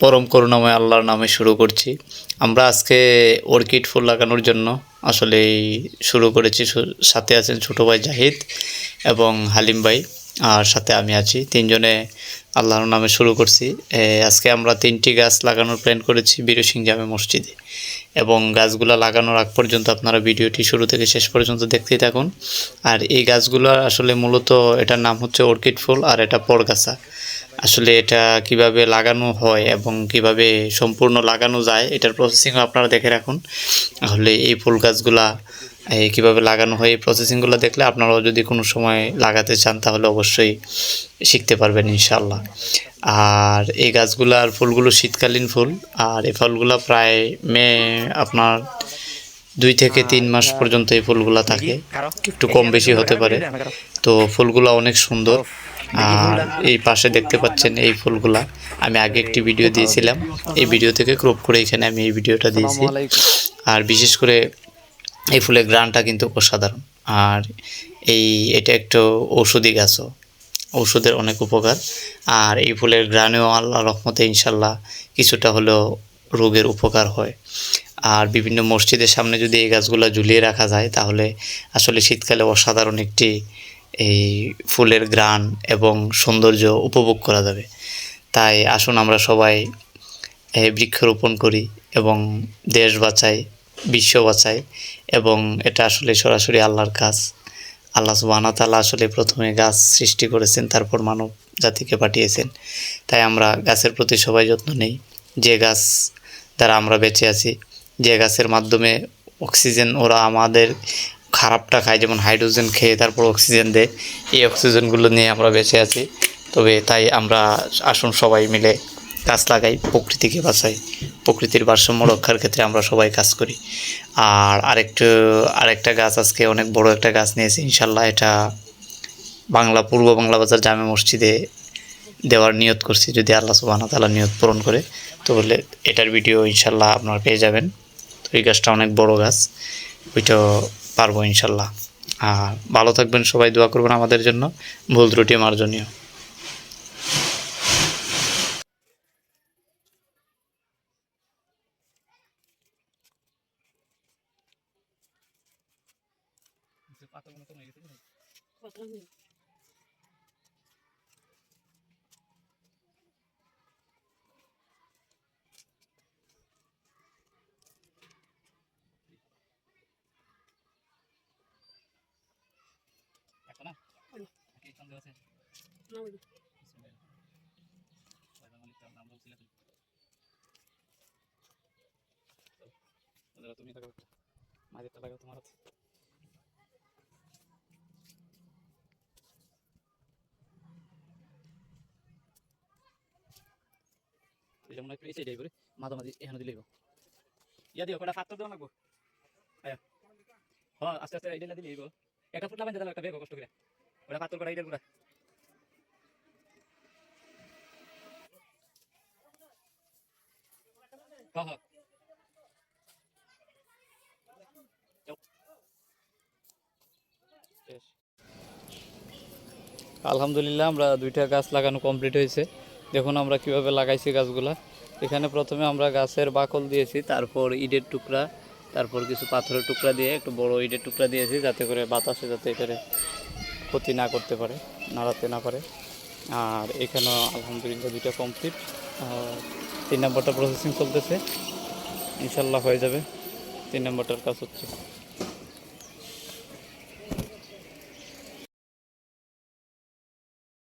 পরম করুণাময় আল্লাহর নামে শুরু করছি। আমরা আজকে অর্কিড ফুল লাগানোর জন্য আসলে শুরু করেছি। সাথে আছেন ছোটো ভাই জাহিদ এবং হালিম ভাই, আর সাথে আমি আছি। তিনজনে আল্লাহর নামে শুরু করছি। আজকে আমরা তিনটি গাছ লাগানোর প্ল্যান করেছি বীরসিং জামে মসজিদে। এবং গাছগুলো লাগানোর আগ পর্যন্ত আপনারা ভিডিওটি শুরু থেকে শেষ পর্যন্ত দেখতেই থাকুন। আর এই গাছগুলো আসলে মূলত এটার নাম হচ্ছে অর্কিড ফুল আর এটা পরগাছা। আসলে এটা কীভাবে লাগানো হয় এবং কীভাবে সম্পূর্ণ লাগানো যায়, এটার প্রসেসিংও আপনারা দেখে রাখুন। তাহলে এই ফুল গাছগুলা কীভাবে লাগানো হয়, এই প্রসেসিংগুলো দেখলে আপনারাও যদি কোনো সময় লাগাতে চান, তাহলে অবশ্যই শিখতে পারবেন ইনশাল্লাহ আর এই গাছগুলার ফুলগুলো শীতকালীন ফুল, আর এই ফলগুলো প্রায় মে, আপনার দুই থেকে তিন মাস পর্যন্ত এই ফুলগুলা থাকে। একটু কম বেশি হতে পারে। তো ফুলগুলা অনেক সুন্দর। আর এই পাশে দেখতে পাচ্ছেন এই ফুলগুলা। আমি আগে একটি ভিডিও দিয়েছিলাম। এই ভিডিও থেকে ক্রপ করে এখানে আমি এই ভিডিওটা দিয়েছি। আর বিশেষ করে এই ফুলের গ্রানটা কিন্তু অসাধারণ। আর এই, এটা একটু ঔষধি গাছও। ঔষধের অনেক উপকার। আর এই ফুলের গ্রানেও আল্লাহ রহমতে ইনশাল্লাহ কিছুটা হলেও রোগের উপকার হয়। আর বিভিন্ন মসজিদের সামনে যদি এই গাছগুলো ঝুলিয়ে রাখা যায়, তাহলে আসলে শীতকালে অসাধারণ একটি এই ফুলের গ্রান এবং সৌন্দর্য উপভোগ করা যাবে। তাই আসুন আমরা সবাই বৃক্ষরোপণ করি এবং দেশ বাঁচাই, বিশ্ব বাঁচাই এবং এটা আসলে সরাসরি আল্লাহর কাজ। আল্লাহ সুবাহনা তাআলা আসলে প্রথমে গাছ সৃষ্টি করেছেন, তারপর মানব জাতিকে পাঠিয়েছেন। তাই আমরা গাছের প্রতি সবাই যত্ন নেই। যে গাছ দ্বারা আমরা বেঁচে আছি যে গাছের মাধ্যমে অক্সিজেন ওরা আমাদের খারাপটা খায়, যেমন হাইড্রোজেন খেয়ে তারপর অক্সিজেন দেয়। এই অক্সিজেনগুলো নিয়ে আমরা বেঁচে আছি। তবে তাই আমরা আসুন সবাই মিলে গাছ লাগাই, প্রকৃতিকে বাঁচাই। প্রকৃতির ভারসাম্য রক্ষার ক্ষেত্রে আমরা সবাই কাজ করি। আর আরেকটু, আরেকটা গাছ আজকে অনেক বড় একটা গাছ নিয়েছি, ইনশাল্লাহ এটা বাংলা, পূর্ব বাংলা বাজার জামে মসজিদে দেওয়ার নিয়ত করছি। যদি আল্লাহ সুবাহ তালা নিয়ত পূরণ করে, তো বলে এটার ভিডিও ইনশাল্লাহ আপনারা পেয়ে যাবেন। এই গাছটা অনেক বড় গাছ, ওইটাও পারব ইনশাল্লাহ। আর ভালো থাকবেন, সবাই দোয়া করবেন আমাদের জন্য। ভুল ত্রুটি মার্জনীয়। তুমি লাগাও মাঝেরটা লাগাও তোমার হাতে। যেমন একটু এসে যাই করে মাঝামাঝি এখানে দিলেই ইয়া একটা ফুট লাগাই একটা বেগ কষ্ট করে ওটা ফাত্তর করা এইটার গুড়া। আলহামদুলিল্লাহ আমরা দুইটা গাছ লাগানো কমপ্লিট হয়েছে। দেখুন আমরা কীভাবে লাগাইছি গাছগুলা। এখানে প্রথমে আমরা গাছের বাকল দিয়েছি তারপর ইটের টুকরা তারপর কিছু পাথরের টুকরা দিয়ে একটু বড় ইটের টুকরা দিয়েছি যাতে করে বাতাসে যাতে এটারে ক্ষতি না করতে পারে, নাড়াতে না পারে। আর এখানেও আলহামদুলিল্লাহ দুইটা কমপ্লিট তিন নম্বরটা প্রসেসিং চলতেছে। ইনশাল্লাহ হয়ে যাবে। তিন নম্বরটার কাজ হচ্ছে।